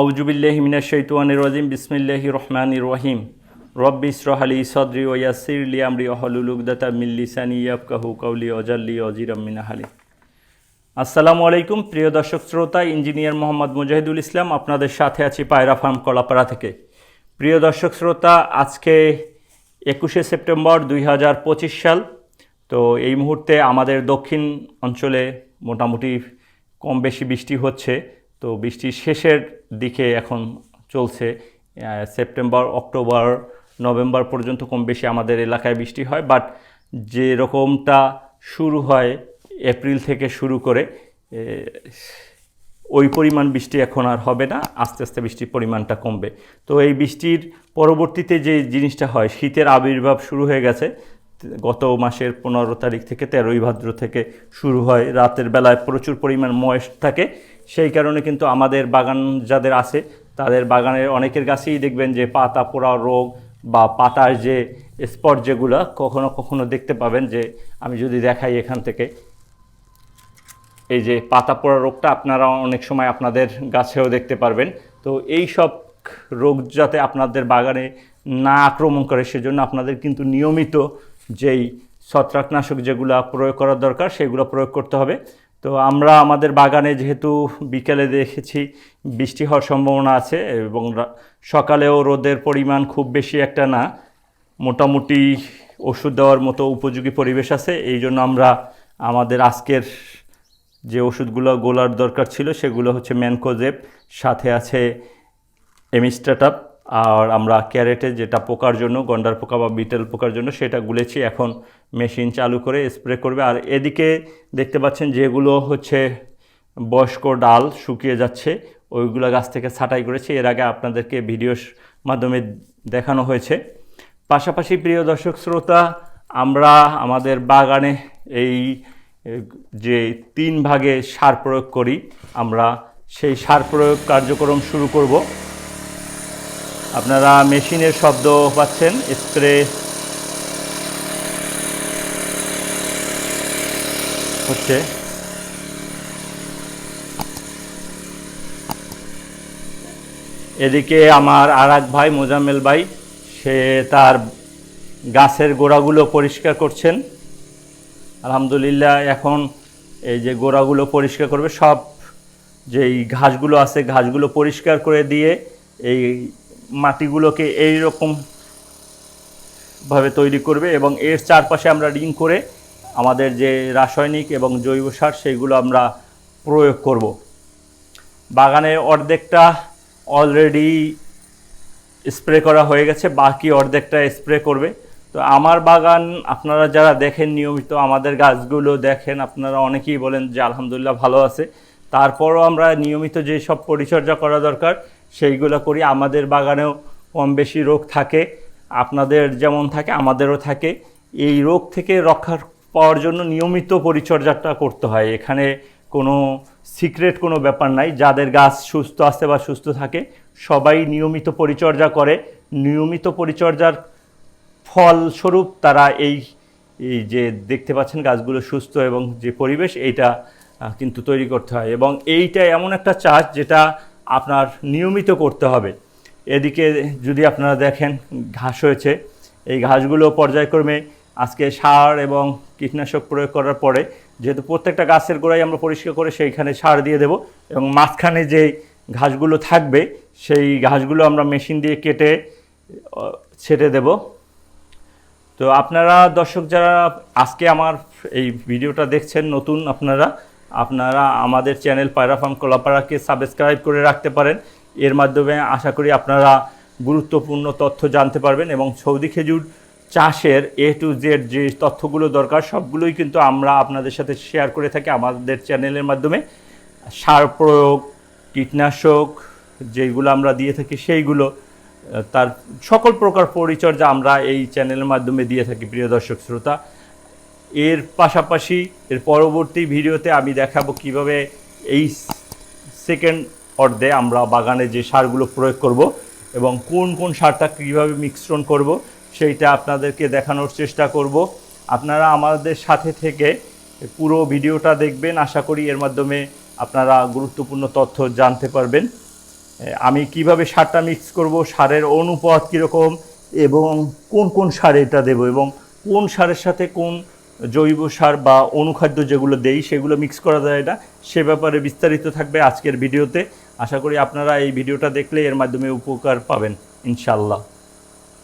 আউজুবিল্লাহি মিনাশ শাইতানির রাজিম, বিসমিল্লাহির রহমানির রহিম। রব্বি ইসরাহ আলি সদরি ওয়া ইয়াসসির লি আমরি ওয়াহলুল উকদাতা মিন লিসানি ইয়াফকাহু কাওলি ওয়াজাল্লি ওয়াজিরাম মিন আহলি আসসালামু আলাইকুম, প্রিয় দর্শক শ্রোতা, ইঞ্জিনিয়ার মোহাম্মদ মুজাহিদুল ইসলাম, আপনাদের সাথে আছি পায়রা ফার্ম কলাপাড়া থেকে। প্রিয় দর্শক শ্রোতা, আজকে একুশে সেপ্টেম্বর দুই হাজার পঁচিশ সাল, তো এই মুহূর্তে আমাদের দক্ষিণ অঞ্চলে মোটামুটি কম বেশি বৃষ্টি হচ্ছে। তো বৃষ্টির শেষের দিকে এখন চলছে সেপ্টেম্বর, অক্টোবর, নভেম্বর পর্যন্ত কম বেশি আমাদের এলাকায় বৃষ্টি হয় বাট যে রকমটা শুরু হয় এপ্রিল থেকে শুরু করে ওই পরিমাণ বৃষ্টি এখন আর হবে না, আস্তে আস্তে বৃষ্টির পরিমাণটা কমবে। তো এই বৃষ্টির পরবর্তীতে যে জিনিসটা হয়, শীতের আবির্ভাব শুরু হয়ে গেছে গত মাসের পনেরো তারিখ থেকে তেরোই ভাদ্র থেকে শুরু হয়। রাতের বেলায় প্রচুর পরিমাণ ময়েস্ট থাকে। সেই কারণে কিন্তু আমাদের বাগান যাদের আছে, তাদের বাগানের অনেকের গাছেই দেখবেন যে পাতা পোড়া রোগ বা পাতার যে স্পট যেগুলো, কখনো কখনো দেখতে পাবেন যে আমি যদি দেখাই এখান থেকে, এই যে পাতা পোড়া রোগটা আপনারা অনেক সময় আপনাদের গাছেও দেখতে পারবেন। তো এই সব রোগ যাতে আপনাদের বাগানে না আক্রমণ করে, সেজন্য আপনাদের কিন্তু নিয়মিত যেই ছত্রাকনাশক যেগুলো প্রয়োগ করার দরকার, সেগুলো প্রয়োগ করতে হবে। তো আমরা আমাদের বাগানে যেহেতু বিকেলে দেখেছি বৃষ্টি হওয়ার সম্ভাবনা আছে এবং সকালেও রোদের পরিমাণ খুব বেশি একটা না, মোটামুটি ওষুধ দেওয়ার মতো উপযোগী পরিবেশ আছে, এই জন্য আমরা আমাদের আজকের যে ওষুধগুলো গোলার দরকার ছিল সেগুলো হচ্ছে ম্যানকোজেপ সাথে আছে এমিস্টাটাপ আর আমরা ক্যারেটে যেটা পোকার জন্য, গন্ডার পোকা বা বিটেল পোকার জন্য, সেটা গুলেছি। এখন মেশিন চালু করে স্প্রে করবে। আর এদিকে দেখতে পাচ্ছেন যেগুলো হচ্ছে বয়স্ক ডাল শুকিয়ে যাচ্ছে, ওইগুলো গাছ থেকে ছাঁটাই করেছি। এর আগে আপনাদেরকে ভিডিওর মাধ্যমে দেখানো হয়েছে। পাশাপাশি প্রিয় দর্শক শ্রোতা, আমরা আমাদের বাগানে এই, যে তিন ভাগে সার প্রয়োগ করি, আমরা সেই সার প্রয়োগ কার্যক্রম শুরু করব। আপনারা মেশিনের শব্দ পাচ্ছেন, স্প্রে। হচ্ছে। এদিকে আমার আর ভাই, মোজাম্মেল ভাই, সে তার গাছের গোড়াগুলো পরিষ্কার করছেন। আলহামদুলিল্লাহ, এখন এই যে গোড়াগুলো পরিষ্কার করবে, সব যেই ঘাসগুলো আছে, ঘাসগুলো পরিষ্কার করে দিয়ে এই মাটিগুলোকে এই ভাবে তৈরি করবে এবং এর চারপাশে আমরা রিং করে আমাদের যে রাসায়নিক এবং জৈব সার সেইগুলো আমরা প্রয়োগ করব। বাগানে অর্ধেকটা অলরেডি স্প্রে করা হয়ে গেছে, বাকি অর্ধেকটা স্প্রে করবে। তো আমার বাগান আপনারা যারা দেখেন নিয়মিত আমাদের গাছগুলো দেখেন, আপনারা অনেকেই বলেন যে আলহামদুলিল্লাহ ভালো আছে। তারপরও আমরা নিয়মিত যে সব পরিচর্যা করা দরকার সেইগুলো করি। আমাদের বাগানেও কম বেশি রোগ থাকে। আপনাদের যেমন থাকে, আমাদেরও থাকে। এই রোগ থেকে রক্ষা পাওয়ার জন্য নিয়মিত পরিচর্যাটা করতে হয়। এখানে কোনো সিক্রেট কোনো ব্যাপার নাই। যাদের গাছ সুস্থ আছে বা সুস্থ থাকে, সবাই নিয়মিত পরিচর্যা করে। নিয়মিত পরিচর্যার ফলস্বরূপ তারা এই এই যে দেখতে পাচ্ছেন গাছগুলো সুস্থ এবং যে পরিবেশ, এইটা কিন্তু তৈরি করতে হয়। এবং এইটা এমন একটা চাষ যেটা আপনার নিয়মিত করতে হবে। এদিকে যদি আপনারা দেখেন, ঘাস হয়েছে। এই ঘাসগুলো পর্যায়ক্রমে আজকে সার এবং কীটনাশক প্রয়োগ করার পরে যেহেতু প্রত্যেকটা গাছের গোড়ায় আমরা পরিষ্কার করে সেইখানে সার দিয়ে দেব এবং মাঝখানে যে ঘাসগুলো থাকবে, সেই ঘাসগুলো আমরা মেশিন দিয়ে কেটে ছেটে দেব। তো আপনারা দর্শক যারা আজকে আমার এই ভিডিওটা দেখছেন, নতুন আপনারা আপনারা আমাদের চ্যানেল পায়রা ফার্ম কলাপাড়াকে সাবস্ক্রাইব করে রাখতে পারেন। এর মাধ্যমে আশা করি আপনারা গুরুত্বপূর্ণ তথ্য জানতে পারবেন এবং সৌদি খেজুর চাষের এ টু জেড যে তথ্যগুলো দরকার, সবগুলোই কিন্তু আমরা আপনাদের সাথে শেয়ার করে থাকি আমাদের চ্যানেলের মাধ্যমে। সার প্রয়োগ, কীটনাশক যেগুলো আমরা দিয়ে থাকি সেইগুলো তার সকল প্রকার পরিচর্যা আমরা এই চ্যানেলের মাধ্যমে দিয়ে থাকি, প্রিয় দর্শক, শ্রোতা। এর পাশাপাশি এর পরবর্তী ভিডিওতে আমি দেখাবো কীভাবে এই সেকেন্ড অর্ধে আমরা বাগানে যে সারগুলো প্রয়োগ করব এবং কোন কোন সারটা কীভাবে মিশ্রণ করব সেইটা আপনাদেরকে দেখানোর চেষ্টা করব। আপনারা আমাদের সাথে থেকে পুরো ভিডিওটা দেখবেন। আশা করি এর মাধ্যমে আপনারা গুরুত্বপূর্ণ তথ্য জানতে পারবেন। আমি কীভাবে সারটা মিক্স করব, সারের অনুপাত কীরকম এবং কোন কোন সার এটা দেবো এবং কোন সারের সাথে কোন জৈব সার বা অনুখাদ্য যেগুলো দেই সেগুলো মিক্স করা যায় না। সে ব্যাপারে বিস্তারিত থাকবে আজকের ভিডিওতে। আশা করি আপনারা এই ভিডিওটা দেখলে এর মাধ্যমে উপকার পাবেন ইনশাল্লাহ